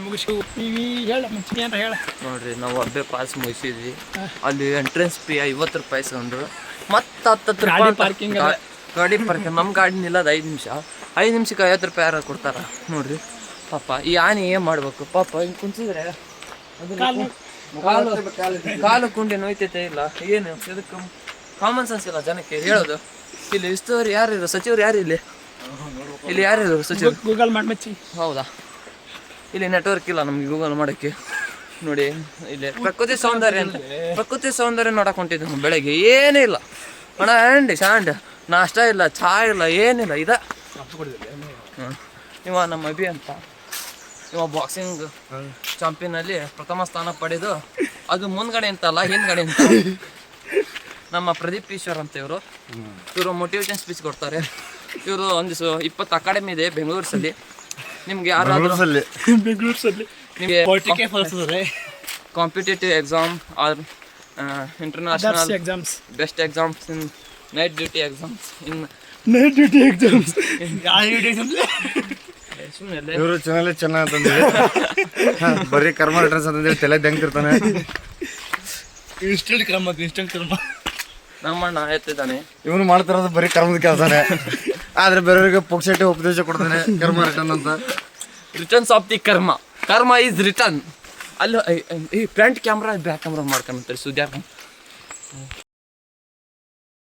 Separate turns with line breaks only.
ಮುಗಿಸಿ ನೀವು ಹೇಳ ಮುಂಚೆ ಏನಾರ ಹೇಳ.
ನೋಡ್ರಿ ನಾವು ಅಬ್ಬೆ ಪಾಸ್ ಮುಗಿಸಿದ್ವಿ. ಅಲ್ಲಿ ಎಂಟ್ರೆನ್ಸ್ ಫೀ ಐವತ್ತು ರೂಪಾಯಿ ಇಸ್ಕೊಂಡ್ರು ಮತ್ತೆ ಹತ್ತತ್ತು
ಗಾಡಿ
ರೂಪಾಯಿ
parking
ಗಾ- ಗಾಡಿ ಪಾರ್ಕಿಂಗ್ ನಮ್ಮ ಗಾಡಿ ನಿಲ್ಲದ ಐದು ನಿಮಿಷ. ಐದ್ ನಿಮಿಷಕ್ಕೆ ಐವತ್ತು ರೂಪಾಯಿ ಯಾರು ಕೊಡ್ತಾರ? ನೋಡ್ರಿ. ಪಾಪ ಈ ಆನೆ ಏನ್ ಮಾಡ್ಬೇಕು? ಪಾಪ ಹಿಂಗೆ ಕುಂತಿದ್ರೆ ಅದು
ಕಾಲು
ಕುಂಡಿ ನೋಯ್ತೈತೆ ಇಲ್ಲ? ಏನು? ಇದಕ್ಕೆ ಕಾಮನ್ ಸೆನ್ಸ್ ಇಲ್ಲ ಜನಕ್ಕೆ ಹೇಳೋದು. ಇಲ್ಲಿ ಇಷ್ಟವ್ರು ಯಾರು ಸಚಿವರು ಯಾರು ಇಲ್ಲಿ? ಇಲ್ಲಿ ಯಾರು ಸಚಿವರು?
ಗೂಗಲ್ ಮಾಡಿ
ಹೌದಾ? ಇಲ್ಲಿ ನೆಟ್ವರ್ಕ್ ಇಲ್ಲ ನಮ್ಗೆ ಗೂಗಲ್ ಮಾಡೋಕ್ಕೆ. ನೋಡಿ, ಇಲ್ಲಿ ಪ್ರಕೃತಿ ಸೌಂದರ್ಯ ಪ್ರಕೃತಿ ಸೌಂದರ್ಯ ನೋಡಕ್ ಹೊಂಟಿದ್ವಿ ಬೆಳಗ್ಗೆ. ಏನೂ ಇಲ್ಲ. ಅಣ್ಣ ಆ್ಯಂಡ್ ಶಾಂಡ್. ನಾಷ್ಟ ಇಲ್ಲ ಚಹಾ ಇಲ್ಲ, ಏನಿಲ್ಲ. ಇದ. ಇವ ನಮ್ಮ ಅಭಿ ಅಂತ. ಇವ ಬಾಕ್ಸಿಂಗ್ ಚಾಂಪಿಯನಲ್ಲಿ ಪ್ರಥಮ ಸ್ಥಾನ ಪಡೆದು ಅದು ಮುಂದ್ಗಡೆ ಅಂತಲ್ಲ ಹಿಂದ್ಗಡೆ ಅಂತ ನಮ್ಮ ಪ್ರದೀಪ್ ಈಶ್ವರ್ ಅಂತ ಇವರು. ಇವರು ಮೋಟಿವೇಶನ್ ಸ್ಪೀಚ್ ಕೊಡ್ತಾರೆ. ಇವರು ಒಂದು ಇಪ್ಪತ್ತು ಅಕಾಡೆಮಿ ಇದೆ ಬೆಂಗಳೂರಲ್ಲಿ ನಿಮ್ಗೆ ಯಾರಾದ್ರೂ ನಿಮಗೆ competitive exam or international
exams
best exams in night duty exams in
night duty exams
ಇವರು ಚೆನ್ನಾಗಿ ಚೆನ್ನಾಗಿ ಅಂತಂದೇಳಿ ಬರೀ ಕರ್ಮ ರಿಟರ್ನ್ಸ್ ಅಂತಂದೇಳಿ ತಲೆ ದಂಕಿರ್ತಾನೆ
ಇನ್ಸ್ಟೆಂಟ್ ಕ್ರಮ ಇನ್ಸ್ಟೆಂಟ್ ಕ್ರಮ.
ನಮ್ಮಣ್ಣ ಎತ್ತಿದ್ದಾನೆ
ಇವನು ಮಾಡ್ತಿರೋದು ಬರೀ ಕರ್ಮದ ಕೆಲಸನೇ. ಆದ್ರೆ ಬೇರೆಯವರಿಗೆ ಪುಕ್ಸೆಟ್ಟಿ ಉಪದೇಶ ಕೊಡ್ತಾನೆ ಕರ್ಮ ರಿಟರ್ನ್ ಅಂತ.
ರಿಟರ್ನ್ಸ್ ಆಫ್ ದಿ ಕರ್ಮ ಕರ್ಮ ಈಸ್ ರಿಟರ್ನ್ ಅಲ್ಲಿ ಈ ಫ್ರಂಟ್ ಕ್ಯಾಮ್ರಾ ಬ್ಯಾಕ್ ಕ್ಯಾಮ್ರಾ ಮಾಡ್ಕೊಂತಾರೆ ಸುದ್ಯಾರ್ಕ